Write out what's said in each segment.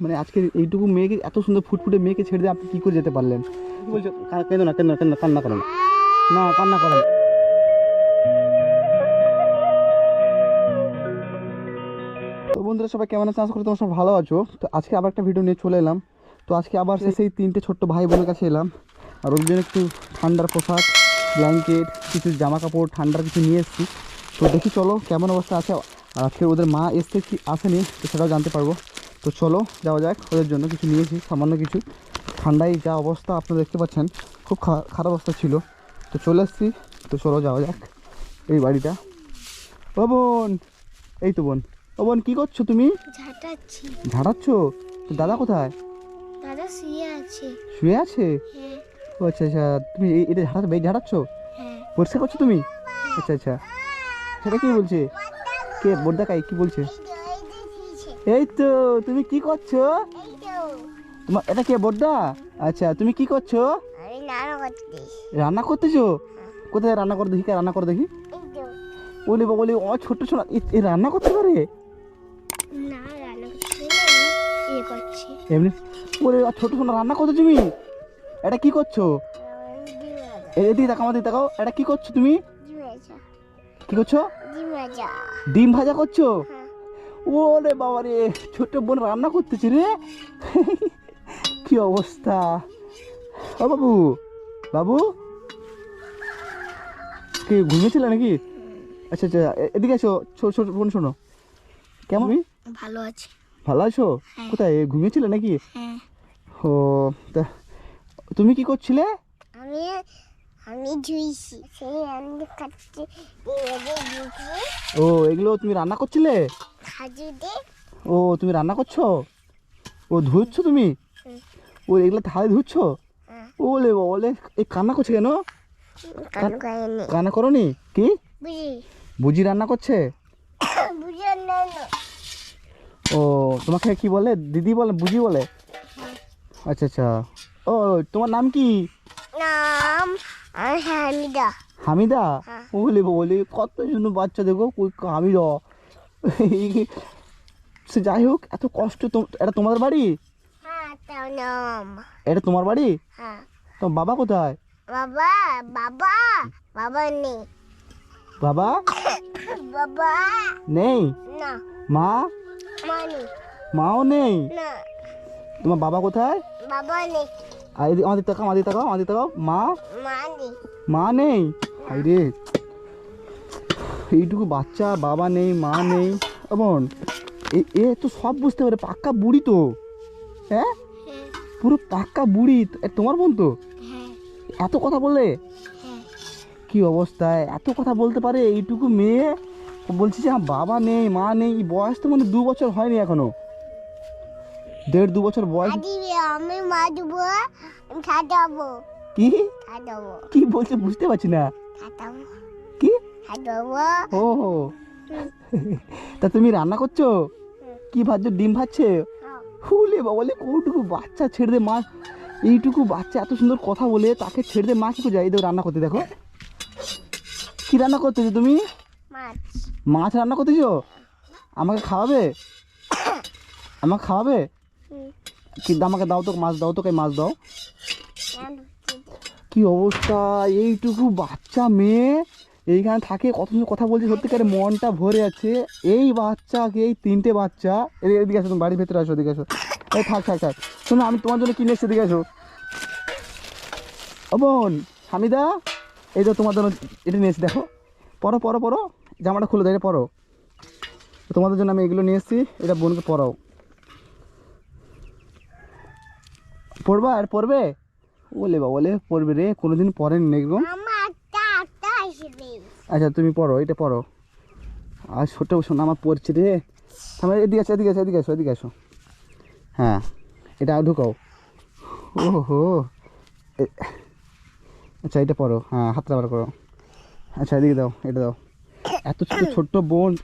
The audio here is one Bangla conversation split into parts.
মানে আজকে এইটুকু মেয়েকে, এত সুন্দর ফুটফুটে মেয়েকে ছেড়ে দিয়ে আপনি কী করে যেতে পারলেন? বলছো? কা- কেঁদো না কেন না, কেঁদো কান্না করেন না। কান্না করেন তো বন্ধুরা, সবাই কেমন আশা করি তোমার সব ভালো আছো। তো আজকে আবার একটা ভিডিও নিয়ে চলে এলাম। তো আজকে আবার সেই তিনটে ছোট্ট ভাই বোনের কাছে এলাম। আর ওদের জন্য একটু ঠান্ডার পোশাক ব্ল্যাঙ্কেট কিছু জামা কাপড় ঠান্ডার কিছু নিয়ে এসেছি। তো দেখি চলো কেমন অবস্থা আছে। আর আজকে ওদের মা এসছে কি আসেনি তো সেটাও জানতে পারব। তো চলো যাওয়া যাক ওদের জন্য কিছু নিয়েছি সামান্য কিছু। ঠান্ডায় যা অবস্থা আপনারা দেখতে পাচ্ছেন খুব খারাপ অবস্থা ছিল। তো চলে এসেছি তো চলো যাওয়া যাক এই বাড়িটা। ও বোন এই তো বোন। ও বোন কী করছ তুমি? ঝাঁটাচ্ছি। ঝাড়াচ্ছ তো দাদা কোথায়? দাদা শুয়ে আছে। শুয়ে আছে? হ্যাঁ। ও আচ্ছা আচ্ছা তুমি এটা ঝাড়াচ্ছ হ্যাঁ। পরিষ্কার করছ তুমি? আচ্ছা আচ্ছা। সেটা কি বলছে? কে? বোর্দা কাই কি বলছে? এই তো তুমি কি করছ? তোমার এটা কে বোর্দা আচ্ছা তুমি কি করছ? রান্না করতেছো? কোথায় রান্না করে দেখি কে রান্না করে দেখি। বলি বলি ও ছোট্ট ছোট এ রান্না করতে পারে? এমনি বলে ছোট ছোট রান্না করছ তুমি? এটা কি করছ? এদিকে তাকাও আমাদের তাকাও এটা কি করছ তুমি? কি করছ? ডিম ভাজা করছ? ওরে বাবা রে ছোট বোন রান্না করতেছে রে। কি অবস্থা? ও বাবু বাবু? কি ঘুমিয়েছিল নাকি? আচ্ছা আচ্ছা এদিকে এসো ছোট ছোট বোন শোনো। কেমন? তুমি ভালো আছি। ভালো আছো? হ্যাঁ। কোথায় ঘুমিয়েছিলে নাকি? হ্যাঁ। ও তা তুমি কি করছিলে? আমি আমি ধুইছি সেই আমি খাচ্ছি। ও এগুলো তুমি রান্না করছিলে? খাজুতে ও তুমি রান্না করছ? ও ধুচ্ছ তুমি? ও এগুলো থালে ধুচ্ছ? হ্যাঁ। ওলে বলে এই কান্না করছে কেন? কান্না করনি। কি? বুঝি। রান্না করছে? ও তোমাকে কি বলে? দিদি বলে বুঝি বলে? আচ্ছা আচ্ছা। ও তোমার নাম কি? নাম হামিদা। হামিদা? হ্যাঁ। বলে বলে কত সুন্দর বাচ্চা দেখো হামিদা? সে যাই হোক এত কষ্ট এটা তোমাদের বাড়ি? এটা তোমার বাড়ি? হ্যাঁ। তোমার বাবা কোথায়? বাবা বাবা বাবা নেই। বাবা? বাবা নেই? না। মা? মাও নেই? না। তোমার বাবা কোথায়? বাবা নেই। আর এদিকে আমাদের তাকাও আমাদের তাকাও আমাদের তাকাও। মা? মা নেই। হাই রে এইটুকু বাচ্চা বাবা নেই মা নেই। বোন এ তো সব বুঝতে পারে পাক্কা বুড়ি তো। হ্যাঁ? হ্যাঁ। পুরো পাক্কা বুড়ি। তোমার বোন তো? হ্যাঁ। এত কথা বলে হ্যাঁ। কি অবস্থায় এত কথা বলতে পারে এইটুকু মেয়ে? বলছি যে বাবা নেই মা নেই। বয়স তো মানে দু বছর হয়নি এখনও। দেড় দু বছর বয়স আমি দেবো কি? কি বলছে বুঝতে পারছি না। খাটাবো। কি? ও। হো তা তুমি রান্না করছ? কি ভাজছো? ডিম ভাজছে? হুলে বাবা বলে কৌটুকু বাচ্চা ছেড়ে দে মা। এইটুকু বাচ্চা এত সুন্দর কথা বলে তাকে ছেড়ে দে মা কি করে যায় এই দেখো রান্না করতে দেখো। কি রান্না করতেছো তুমি? মাছ। মাছ রান্না করতেছো? আমাকে খাওয়াবে? আমাকে খাওয়াবে। কি আমাকে দাও তো মাছ দাও তো কে মাছ দাও? কি অবস্থা? এইটুকু বাচ্চা মেয়ে, এইখানে থাকে, কত কথা বলছে সত্যিকারে মনটা ভরে আছে এই বাচ্চাকে এই তিনটে বাচ্চা? এদিকে আসো তুমি, বাড়ির ভেতরে আসো, এদিকে আসো। এই থাক থাক থাক। শোনো, আমি তোমার জন্য কিনে এসেছি, এদিকে আসো। বোন, হামিদা, এই তো তোমার জন্য এটা নিয়ে এসেছি, দেখো। পরো পরো পরো। জামাটা খুলে দেয় পরো। তোমাদের জন্য আমি এগুলো নিয়ে এসেছি, এটা বোনকে পরাও। পড়বা আর পড়বে? বলে বা বলে পড়বে রে কোনোদিন পড়েন না এরকম আচ্ছা তুমি পড়ো এটা পড়ো। আর ছোটো শোনো আমার পড়ছে রে। আমার এদিকে আসো এদিকে আসো এদিকে আসো এদিকে আসো। হ্যাঁ এটা আর ঢুকাও। ওহো। এ- আচ্ছা এটা পড়ো হ্যাঁ হাতটা বার করো। আচ্ছা এদিকে দাও এটা দাও। এত ছোটো ছোট্ট বোন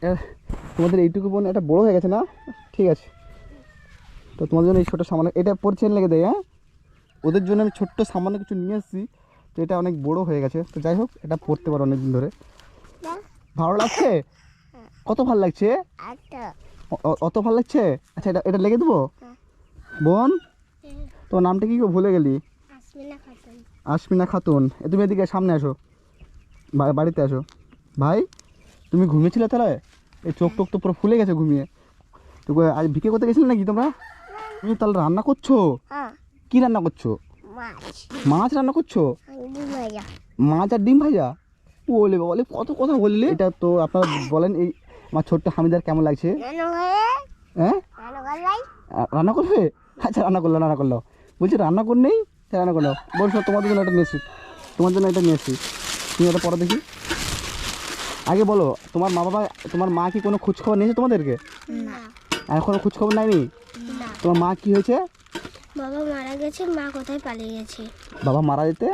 তোমাদের এইটুকু বোন এটা বড়ো হয়ে গেছে না? ঠিক আছে। তো তোমাদের জন্য এই ছোটো সামান্য এটা পরিচয় লেগে দেয় হ্যাঁ? ওদের জন্য আমি ছোট্ট সামান্য কিছু নিয়ে এসেছি, তো এটা অনেক বড় হয়ে গেছে। তো যাই হোক, এটা পড়তে পারো অনেক দিন ধরে। ভালো লাগছে? কত ভালো লাগছে? অত ভালো লাগছে? আচ্ছা এটা এটা লেগে দেবো। বোন, তোর নামটা কি ভুলে গেলি। আসমিনা খাতুন। এ, তুমি এদিকে সামনে আসো। বাড়িতে আসো। ভাই, তুমি ঘুমিয়েছিলে তাহলে? এই চোখ টোক তো পুরো ফুলে গেছে ঘুমিয়ে। তো আজ ভিকে করতে গেছিলে নাকি তোমরা? তুমি তাহলে রান্না করছ? কি রান্না করছ? মাছ। রান্না করছ? মাছ আর ডিম ভাজা? বলে বলে কত কথা বললে। এটা তো আপনারা বলেন এই আমার ছোট্ট হামিদার কেমন লাগছে? রান্না হ্যাঁ? রান্না করলাই করবে? আচ্ছা রান্না করল রান্না করল। বলছি রান্না কর নেই? হ্যাঁ, রান্না করল। বলছো তোমাদের জন্য এটা নিয়েছি তোমার জন্য এটা নিয়েছি তুমি এটা পরে দেখি। আগে বলো তোমার মা বাবা তোমার মা কি কোনো খোঁজখবর নিয়েছে তোমাদেরকে? না। এখনও খোঁজখবর নেয়নি? না। তোমার মা কি হয়েছে? বাবা মারা গেছে মা কোথায় পালিয়ে গেছে? বাবা মারা যেতে?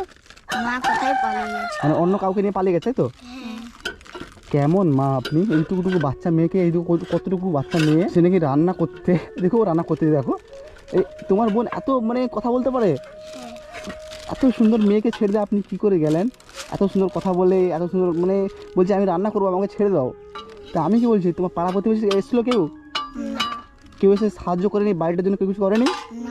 মা কোথায় পালিয়ে গেছে? মানে অন্য কাউকে নিয়ে পালিয়ে গেছে তো? হ্যাঁ। কেমন মা আপনি? এইটুকুটুকু বাচ্চা মেয়েকে এইটুকু কতটুকু বাচ্চা মেয়ে? সে নাকি রান্না করতে দেখো রান্না করতে দেখো। এই তোমার বোন এত মানে কথা বলতে পারে? হ্যাঁ। এত সুন্দর মেয়েকে ছেড়ে দিয়ে আপনি কী করে গেলেন? এত সুন্দর কথা বলে এত সুন্দর মানে বলছে আমি রান্না করব আমাকে ছেড়ে দাও। তা আমি কি বলছি তোমার পাড়া প্রতিবেশী এসেছিল কেউ? কেউ এসে সাহায্য করেনি বাড়িটার জন্য কেউ কিছু করেনি?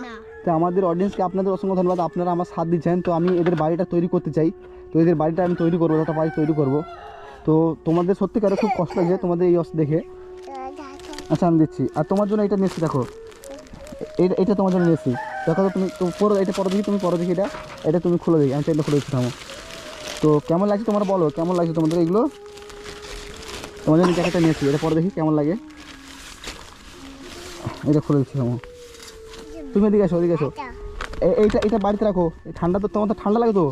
না। তো আমাদের অডিয়েন্সকে আপনাদের অসংখ্য ধন্যবাদ। আপনারা আমার সাথ দিচ্ছেন। তো আমি এদের বাড়িটা তৈরি করতে চাই। তো এদের বাড়িটা আমি তৈরি করব একটা বাড়ি তৈরি করব। তো তোমাদের সত্যিকারে খুব কষ্ট লাগছে তোমাদের এই অবস্থা দেখে। আচ্ছা আমি দিচ্ছি। আর তোমার জন্য এটা নিয়েছি দেখো। এটা এটা তোমার জন্য নিয়েছি দেখো তো তুমি পরে এটা পরে দেখি, তুমি পরে দেখি এটা। এটা তুমি খুলে দেখি, আমি চাইলে খুলে দিচ্ছি থামো। তো কেমন লাগছে তোমার বলো, কেমন লাগছে তোমাদের এগুলো? তোমার জন্য জ্যাকেটটা নিয়েছি এটা পরে দেখি, কেমন লাগে। এটা খুলে দিচ্ছি থামো। তুমি এদিকে আসো এদিকে আসো এ- এইটা এটা বাড়িতে রাখো। এই ঠান্ডা তো তোমার তো ঠান্ডা লাগে তো।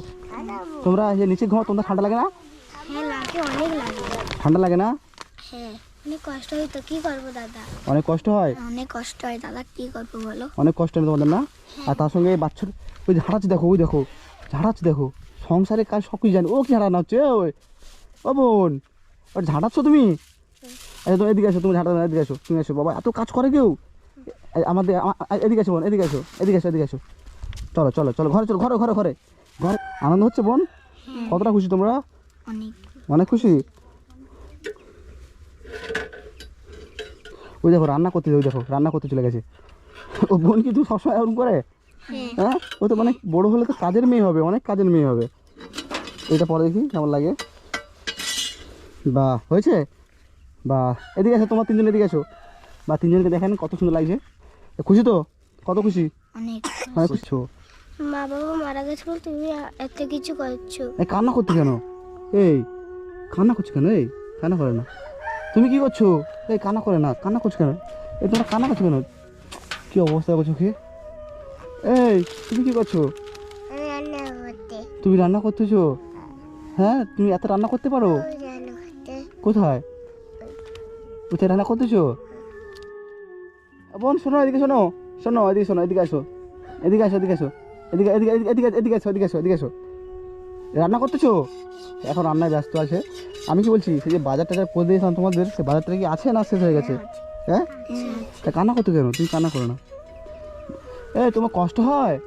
তোমরা যে নিচে ঘুমাও তোমাদের ঠান্ডা লাগে না? হ্যাঁ লাগে অনেক লাগে। ঠান্ডা লাগে না? হ্যাঁ অনেক কষ্ট হয় তো কি করব দাদা? অনেক কষ্ট হয়? অনেক কষ্ট হয় দাদা কি করব বলো? অনেক কষ্ট হয় তোমাদের না? আর তার সঙ্গে এই বাচ্চার ওই ঝাড়াচ্ছে দেখো ওই দেখো। ঝাড়াচ্ছে দেখো। সংসারে কাজ সব কিছু জানি। ও কি ঝাড়ানো হচ্ছে ওই। ও বোন ওর ঝাড়াচ্ছ তুমি? আচ্ছা তুমি এদিকে আসো তুমি ঝাড়া এদিকে আসো তুমি আসো বাবা এত কাজ করে কেউ? আমাদের এদিকে আসো বোন এদিকে আসো এদিকে আসো এদিকে আসো চলো চলো চলো ঘরে চলো ঘরে ঘরে ঘরে। ঘরে আনন্দ হচ্ছে বোন? কতটা খুশি তোমরা? অনেক। খুশি? ওই দেখো রান্না করতে ওই দেখো রান্না করতে চলে গেছে। ও বোন কি সবসময় এরকম করে? হ্যাঁ। হ্যাঁ? ও তো অনেক বড় হলে তো কাজের মেয়ে হবে অনেক কাজের মেয়ে হবে। এটা পরে দেখি কেমন লাগে। বা হয়েছে? বা এদিকে আসো তোমার তিনজন এদিকে আসো বা তিনজনকে দেখেন কত সুন্দর লাগছে। খুশি তো? কত খুশি? অনেক অনেক খুশি। মা বাবা মারা গেছে বলে তুমি এত কিছু করছ। এই কান্না করতে কেন? এই কান্না করছ কেন? এই কান্না করে না। তুমি কি করছ? এই কান্না করে না। কান্না করছ কেন? এই তোমরা কান্না করছ কেন? কি অবস্থা করছ কি? এই তুমি কি করছ? তুমি রান্না করতেছো? হ্যাঁ তুমি এত রান্না করতে পারো? কোথায়? কোথায় রান্না করতেছো? বোন, শোনো, এদিকে শোনো। শোনো, এদিকে শোনো, এদিকে আসো। এদিকে আসো এদিকে আসো। এদিকে এদিকে এদিকে এদিকে আসো এদিকে আসো এদিকে আসো। রান্না করতেছো? এখন রান্নায় ব্যস্ত আছে। আমি কি বলছি, সেই যে বাজার টাজার করে দিয়েছিলাম তোমাদের সে বাজারটা কি আছে না শেষ হয়ে গেছে? হ্যাঁ? তা কান্না করতে কেন? তুমি কান্না করো না। এ, তোমার কষ্ট হয়?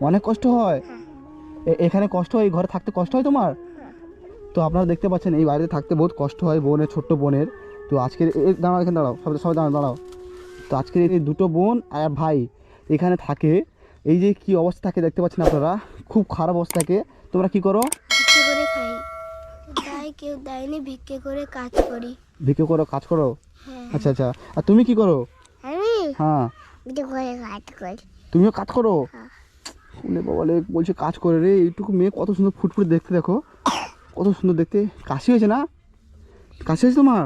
অনেক কষ্ট হয়? এখানে কষ্ট হয়, এই ঘরে থাকতে কষ্ট হয় তোমার? তো আপনারা দেখতে পাচ্ছেন, এই বাড়িতে থাকতে বহুত কষ্ট হয় বোনের, ছোট্ট বোনের। তো আজকের দাঁড়াও এখানে দাঁড়াও সবাই সবাই দাঁড়াও দাঁড়াও। তো আজকের এই দুটো বোন আর ভাই এখানে থাকে। এই যে কি অবস্থা থাকে দেখতে পাচ্ছেন আপনারা? খুব খারাপ অবস্থা থাকে তোমরা কি করো? ভিক্ষে কেউ দেয়নি ভিক্ষে করে কাজ করি। ভিকে করো কাজ করো? হ্যাঁ। আচ্ছা আচ্ছা। আর তুমি কি করো? আমি হ্যাঁ। ভিক্ষে করে কাজ করি। তুমিও কাজ করো? হ্যাঁ। শুনে বাবালে বলছে কাজ করে রে। এইটুকু মেয়ে কত সুন্দর ফুটফুট দেখতে দেখো। কত সুন্দর দেখতে। কাশি হয়েছে না? কাশি হয়েছে তোমার?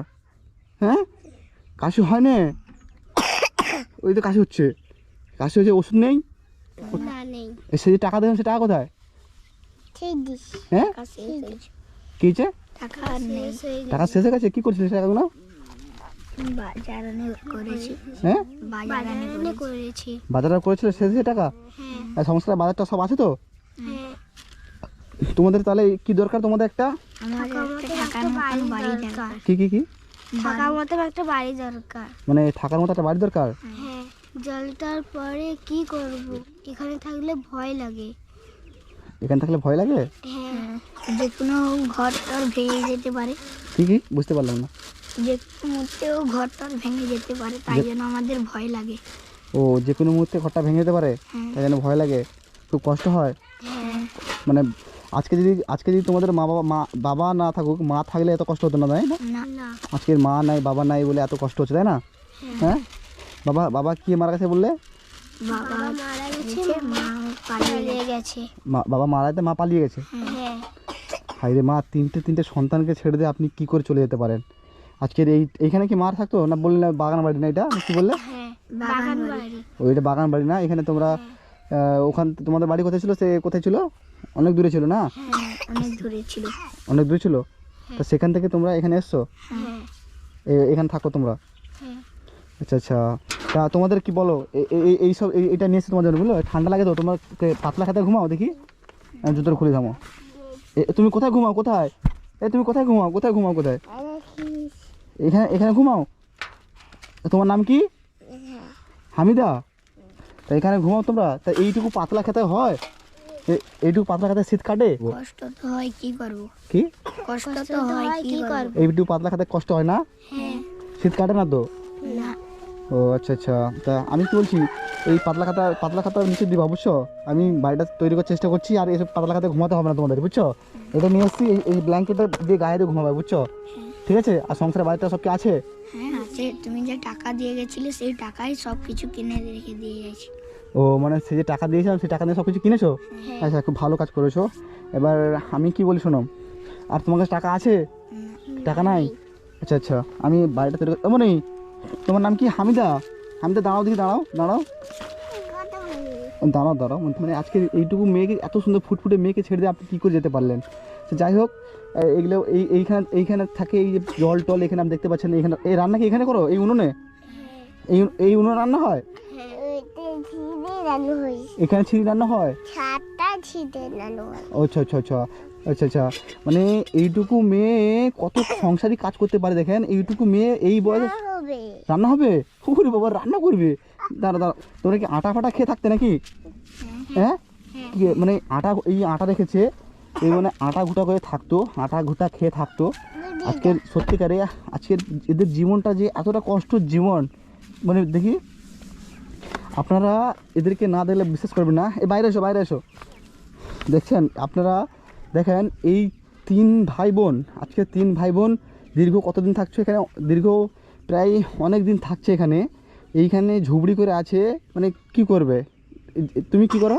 হ্যাঁ? কাশি হয় না? ওই তো কাশি হচ্ছে। কাশি হচ্ছে ওষুধ নেই? এ সে যে টাকা দেবেন সে টাকা কোথায়? হ্যাঁ? টাকা শেষ কী হয়েছে? টাকা শেষ হয়ে গেছে। কী করছিস টাকাগুলো? বাজার হ্যাঁ? করেছিল শেষ টাকা? হ্যাঁ। বাজারটা সব আছে তো? হ্যাঁ। তোমাদের তাহলে কি দরকার তোমাদের একটা? কি কি কি? থাকার মতো একটা বাড়ি দরকার। মানে থাকার মতো একটা বাড়ি দরকার? হ্যাঁ জলটার পরে কি করব? এখানে থাকলে ভয় লাগে। এখানে থাকলে ভয় লাগে? হ্যাঁ যে কোনো ঘর টর ভেঙে যেতে পারে। কি কি? বুঝতে পারলাম না। যে মুহূর্তেও ঘরটা ভেঙে যেতে পারে তাই জন্য আমাদের ভয় লাগে। ও যে কোনো মুহূর্তে ঘরটা ভেঙে যেতে পারে হ্যাঁ। তাই জন্য ভয় লাগে। খুব কষ্ট হয়। হ্যাঁ। মানে আজকে যদি আজকে যদি তোমাদের মা বাবা মা বাবা না থাকুক মা থাকলে এত কষ্ট হতো না তাই না? না। না। আজকের মা নাই বাবা নাই বলে এত কষ্ট হচ্ছে তাই না? হ্যাঁ। বাবা বাবা কি মারা গেছে বললে? বাবা মারা মা পালিয়ে গেছে। মা- যেতে মা পালিয়ে গেছে? হ্যাঁ। হাই রে মা তিনটে তিনটে সন্তানকে ছেড়ে দিয়ে আপনি কি করে চলে যেতে পারেন? আজকের এই এইখানে কি মার থাকতো? না বললে বাগান বাড়ি না এটা? কি বললে? হ্যাঁ বাগান ওইটা বাগান বাড়ি না? এখানে তোমরা ওখান তোমাদের বাড়ি কোথায় ছিল? সে কোথায় ছিল? অনেক দূরে ছিল না? হ্যাঁ অনেক দূরে ছিল। অনেক দূরে ছিল? তো সেখান থেকে তোমরা এখানে এসছো? হ্যাঁ। এখানে থাকো তোমরা। হ্যাঁ। আচ্ছা আচ্ছা। তা তোমাদের কি বলো এ- এ- এই- এই সব এই- এটা নিয়ে এসে তোমার জন্য বুঝলো? ঠান্ডা লাগে তো তোমার পাতলা খাতে ঘুমাও দেখি। জুতোর খুলে থামো। তুমি কোথায় ঘুমাও কোথায়? এ তুমি কোথায় ঘুমাও কোথায় ঘুমাও কোথায়? এখানে এখানে ঘুমাও। তোমার নাম কি? হামিদা। তা এখানে ঘুমাও তোমরা। তা এইটুকু পাতলা খেতে হয়? এইটুকু পাতলা খেতে শীত কাটে? কষ্ট তো হয় কি করব? কি? কষ্ট তো হয় কি করব? এইটুকু পাতলা খেতে কষ্ট হয় না? হ্যাঁ। শীত কাটে না তো? না। ও আচ্ছা আচ্ছা। তা আমি কি বলছি এই পাতলা খাতা পাতলা খাতা নিচে দিবা বুঝছ? আমি বাড়িটা তৈরি করার চেষ্টা করছি আর এইসব পাতলা খাতা ঘুমাতে হবে না তোমাদের বুঝছ? এটা নিয়ে এসছি এই- এই ব্ল্যাঙ্কেটটা দিয়ে গায়ে দিয়ে ঘুমাবে বুঝছ? ঠিক আছে? আর সংসারের বাড়িতে সব কি আছে? হ্যাঁ আছে। তুমি যে টাকা দিয়ে গেছিলে সেই টাকাই সব কিছু কিনে রেখে দিয়ে গেছি। ও মানে সে যে টাকা দিয়েছিলাম সেই টাকা দিয়ে সব কিছু কিনেছো আচ্ছা খুব ভালো কাজ করেছ। এবার আমি কি বলি শোনো আর তোমার কাছে টাকা আছে? টাকা নাই? আচ্ছা আচ্ছা আমি বাড়িটা তৈরি এমন নেই তোমার নাম কি? হামিদা? হামিদা দাঁড়াও দেখি দাঁড়াও দাঁড়াও। দাঁড়াও। দাঁড়াও মানে আজকে এইটুকু মেয়েকে এত সুন্দর ফুটফুটে মেয়েকে ছেড়ে দিয়ে আপনি কী করে যেতে পারলেন? তো যাই হোক এ- এগুলো এই এইখানে এইখানে থাকে এই যে জল টল এখানে আপনি দেখতে পাচ্ছেন এইখানে এই রান্না কি এখানে করো? এই উনুনে? এই এই উনুনে রান্না হয়? এখানে ছিঁড়ি রান্না হয়? ছাদটা ছিটে নানো আচ্ছা আচ্ছা আচ্ছা আচ্ছা আচ্ছা। মানে এইটুকু মেয়ে কত সংসারী কাজ করতে পারে দেখেন। এইটুকু মেয়ে এই বয়সে রান্না হবে? ওরে বাবা রান্না করবে? দাঁড়া দাঁড়া তোমরা কি আটা ফাটা খেয়ে থাকতে নাকি? হ্যাঁ কি মানে আটা এই আটা রেখেছে এই মানে আটা ঘুটা করে থাকতো আটা ঘুটা খেয়ে থাকতো। আজকের সত্যিকারে আজকের এদের জীবনটা যে এতটা কষ্ট জীবন মানে দেখি আপনারা এদেরকে না দেখলে বিশ্বাস করবেন না। এ বাইরে এসো বাইরে এসো। দেখছেন আপনারা দেখেন এই তিন ভাই বোন আজকে তিন ভাই বোন দীর্ঘ কতদিন থাকছো এখানে? দীর্ঘ প্রায় অনেক দিন থাকছে এখানে। এইখানে ঝুবড়ি করে আছে মানে কি করবে? তুমি কি করো?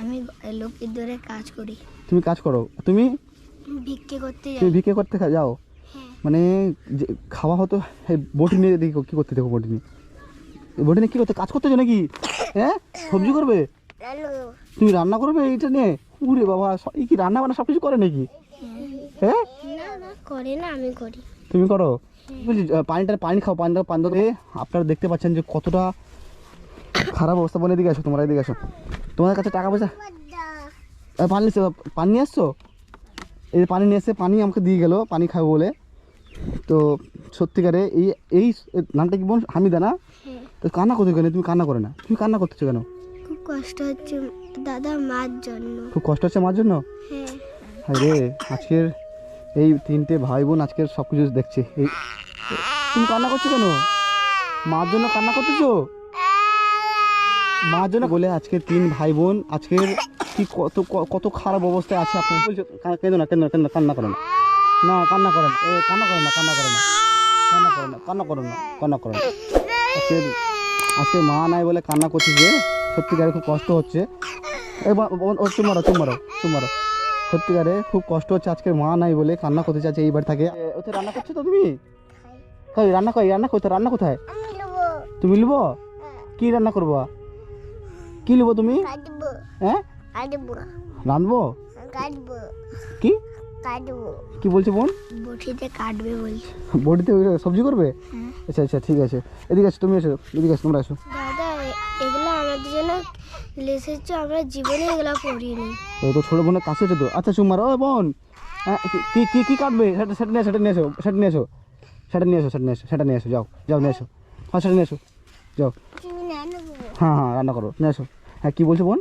আমি লোকের ধরে কাজ করি। তুমি কাজ করো। তুমি? ভিক্ষে করতে তুমি ভিক্ষে করতে যাও? হ্যাঁ। মানে খাওয়া হতো বটি নিয়ে দেখি কী করতে দেখো বটি নিয়ে। এই বটি নিয়ে কী করতে? কাজ করতে যাও নাকি? হ্যাঁ? সবজি করবে? তুমি রান্না করবে? এইটা নিয়ে? উরে বাবা এই কি রান্না বান্না সব কিছু করে নাকি? হ্যাঁ? না না করে না আমি করি। তুমি করো? বলছি আহ, পানিটা পানি খাও পানিটা পানি দিয়ে আপনারা দেখতে পাচ্ছেন যে কতটা খারাপ অবস্থা। বলে এদিকে আসো তোমরা এদিকে আসো। তোমাদের কাছে টাকা পয়সা? পানি নিয়ে এসো, পানি নিয়ে আসছো এই পানি নিয়ে এসে পানি আমাকে দিয়ে গেলো পানি খাব বলে। তো সত্যিকারে এই এই নামটা কি বোন? হামিদা না? হ্যাঁ। তো কান্না করছ কেন? তুমি কান্না করে না। তুমি কান্না করতেছো কেন? খুব কষ্ট হচ্ছে দাদা মার জন্য। খুব কষ্ট হচ্ছে মার জন্য? হ্যাঁ। রে আজকের এই তিনটে ভাই বোন আজকের সব কিছু দেখছে। এই তুমি কান্না করছ কেন? মার জন্য কান্না করতেছো? মার জন্য বলে আজকে তিন ভাই বোন আজকের কি কত কত খারাপ অবস্থায় আছে আপনার? বলছো কা- কেঁদো না কেঁদো না কেঁদো না কান্না করো না। না কান্না করেন এ কান্না করেন না কান্না করেন না। কান্না করেন না কান্না করেন না কান্না করেন না। আজকে আজকে মা নাই বলে কান্না করছে যে সত্যিকারে খুব কষ্ট হচ্ছে। ও- চুপ মারো চুপ মারো চুপ মারো। সত্যিকারে খুব কষ্ট হচ্ছে আজকে মা নাই বলে কান্না করতে চাচ্ছে এইবার থাকে। ওতে রান্না করছ তো তুমি? কই রান্না কই রান্না কোথায় রান্না কোথায়? তুমি লিবো? কি রান্না করব? কি লিবো তুমি? হ্যাঁ? রাঁধবো? কি? কাটবো। কি বলছে বোন? বটিতে কাটবে বলছে। সবজি করবে? হ্যাঁ। আচ্ছা আচ্ছা ঠিক আছে। এদিকে আসো তুমি এসো এদিকে আসো তোমরা আসো। দাদা এগুলো আমাদের জন্য লিখেছো আমরা জীবনে এগুলো পড়িনি। ও তো ছোটো বোনের কাছে তো আচ্ছা চুম্মার ও বোন। হ্যাঁ কি- কি কি কি কাটবে? সেটা সেটা নিয়ে সেটা নিয়ে এসো সেটা নিয়ে এসো সেটা নিয়ে এসো সেটা নিয়ে এসো সেটা নিয়ে এসো যাও যাও নিয়ে এসো হ্যাঁ সেটা নিয়ে এসো যাও হ্যাঁ হ্যাঁ রান্না করো নিয়ে এসো হ্যাঁ কী বলছো বোন?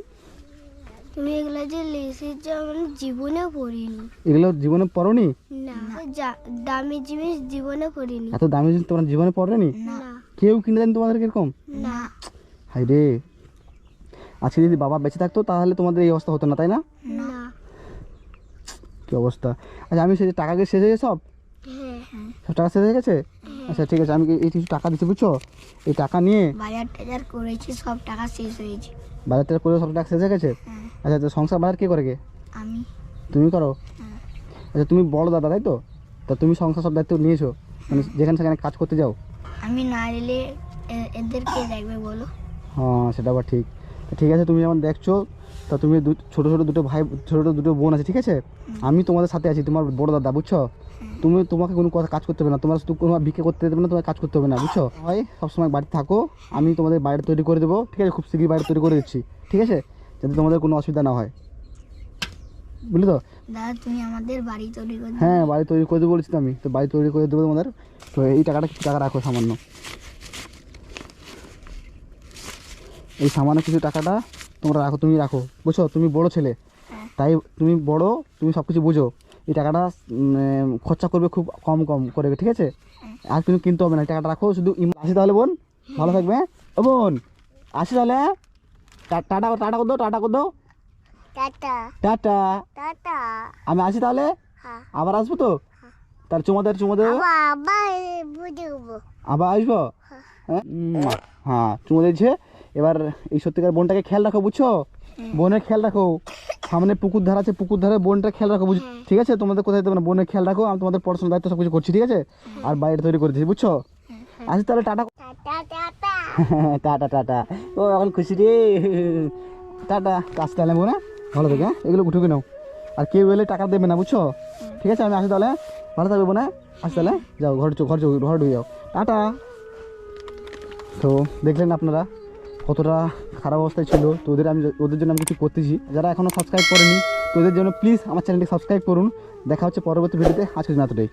তুমি এগুলো যে লিখেছ আমি জীবনে পড়িনি। এগুলো জীবনে পড়নি? না দামি জিনিস জীবনে পড়িনি। এত দামি জিনিস তোমার জীবনে পড়েনি? না। কেউ কিনে দেন তোমাদের এরকম না। হাই রে। আজকে যদি বাবা বেঁচে থাকতো তাহলে তোমাদের এই অবস্থা হতো না তাই না? না। কি অবস্থা? আচ্ছা আমি সেই টাকা দিয়ে শেষ হয়ে সব? হ্যাঁ সব টাকা শেষ হয়ে গেছে? আচ্ছা ঠিক আছে আমি কি- এই কিছু টাকা দিচ্ছি বুঝছ? এই টাকা নিয়ে বাজার টাজার করেছি সব টাকা শেষ হয়েছে। বাজার টাজার করে সব টাকা শেষ হয়ে গেছে? হ্যাঁ। আচ্ছা তো সংসার বাজার কে করে গে? আমি। তুমি করো। হ্যাঁ। আচ্ছা তুমি বড় দাদা তাই তো? তা তুমি সংসার সব দায়িত্ব নিয়েছো? মানে যেখানে সেখানে কাজ করতে যাও? আমি না এলে এদেরকে দেখবে বলো? হ্যাঁ সেটা আবার ঠিক। ঠিক আছে তুমি যেমন দেখছ তা তুমি ছোটো ছোটো দুটো ভাই ছোটো ছোটো দুটো বোন আছে ঠিক আছে? আমি তোমাদের সাথে আছি তোমার বড় দাদা বুঝছ? তুমি তোমাকে কোনো কথা কাজ করতে হবে না তোমার শুধু কোনো ভিক্ষে করতে দেবে না তোমার কাজ করতে হবে না বুঝছ? হয়। সবসময় বাড়িতে থাকো আমি তোমাদের বাইরে তৈরি করে দেবো ঠিক আছে? খুব শীঘ্রই বাইরে তৈরি করে দিচ্ছি ঠিক আছে? যাতে তোমাদের কোনো অসুবিধা না হয়। বুঝলি তো? দাদা তুমি আমাদের বাড়ি তৈরি করে হ্যাঁ বাড়ি তৈরি করে দেবো বলেছি তো আমি। তো বাড়ি তৈরি করে দেবো তোমাদের। তো এই টাকাটা কিছু টাকা রাখো সামান্য। এই সামান্য কিছু টাকাটা তোমরা রাখো তুমি রাখো। বুঝছ? তুমি বড় ছেলে। হ্যাঁ। তাই তুমি বড় তুমি সব কিছু বুঝো। এই টাকাটা খরচা করবে খুব কম কম করে ঠিক আছে? আর তুমি কিনতে হবে না। টাকাটা রাখো শুধু আসি তাহলে বোন। ভালো থাকবে হ্যাঁ? ও বোন আসি তাহলে হ্যাঁ? টাটা টাটা করে দাও টাটা করে দাও টাটা টাটা টাটা আমি আসি তাহলে হ্যাঁ আবার আসব তো তার চুমা দেয় চুমা দেবে বুঝব আবার আসব হ্যাঁ হ্যাঁ চুমো দিয়েছে এবার এই সত্যিকার বোনটাকে খেয়াল রাখো বুঝছ? বোনের খেয়াল রাখো। সামনে পুকুর ধার আছে পুকুর ধারে বোনটা খেয়াল রাখো বুঝছ ঠিক আছে? তোমাদের কোথায় না বোনের খেয়াল রাখো আমি তোমাদের পড়াশোনার দায়িত্ব সব কিছু করছি ঠিক আছে? আর বাইরে তৈরি করে দিচ্ছি বুঝছ আসি তাহলে টাটা টাটা টাটা। ও, এখন খুশি রে। টাটা কাজ তাহলে বোন হ্যাঁ? ভালো থেকে হ্যাঁ? এগুলো ঢুকে নাও। আর কেউ এলে টাকা দেবে না, বুঝছ? ঠিক আছে, আমি আসি তাহলে হ্যাঁ? ভালো থাকবে বোন হ্যাঁ? আসি তাহলে যাও, ঘরে ঘরে ঘরে ঢুকে যাও। টাটা। তো, দেখলেন আপনারা কতটা খারাপ অবস্থায় ছিল? তো ওদের আমি, ওদের জন্য আমি কিছু করতেছি। যারা এখনও সাবস্ক্রাইব করেনি, তো ওদের জন্য প্লিজ আমার চ্যানেলটি সাবস্ক্রাইব করুন। দেখা হচ্ছে পরবর্তী ভিডিওতে আজকের জন্য এতটাই।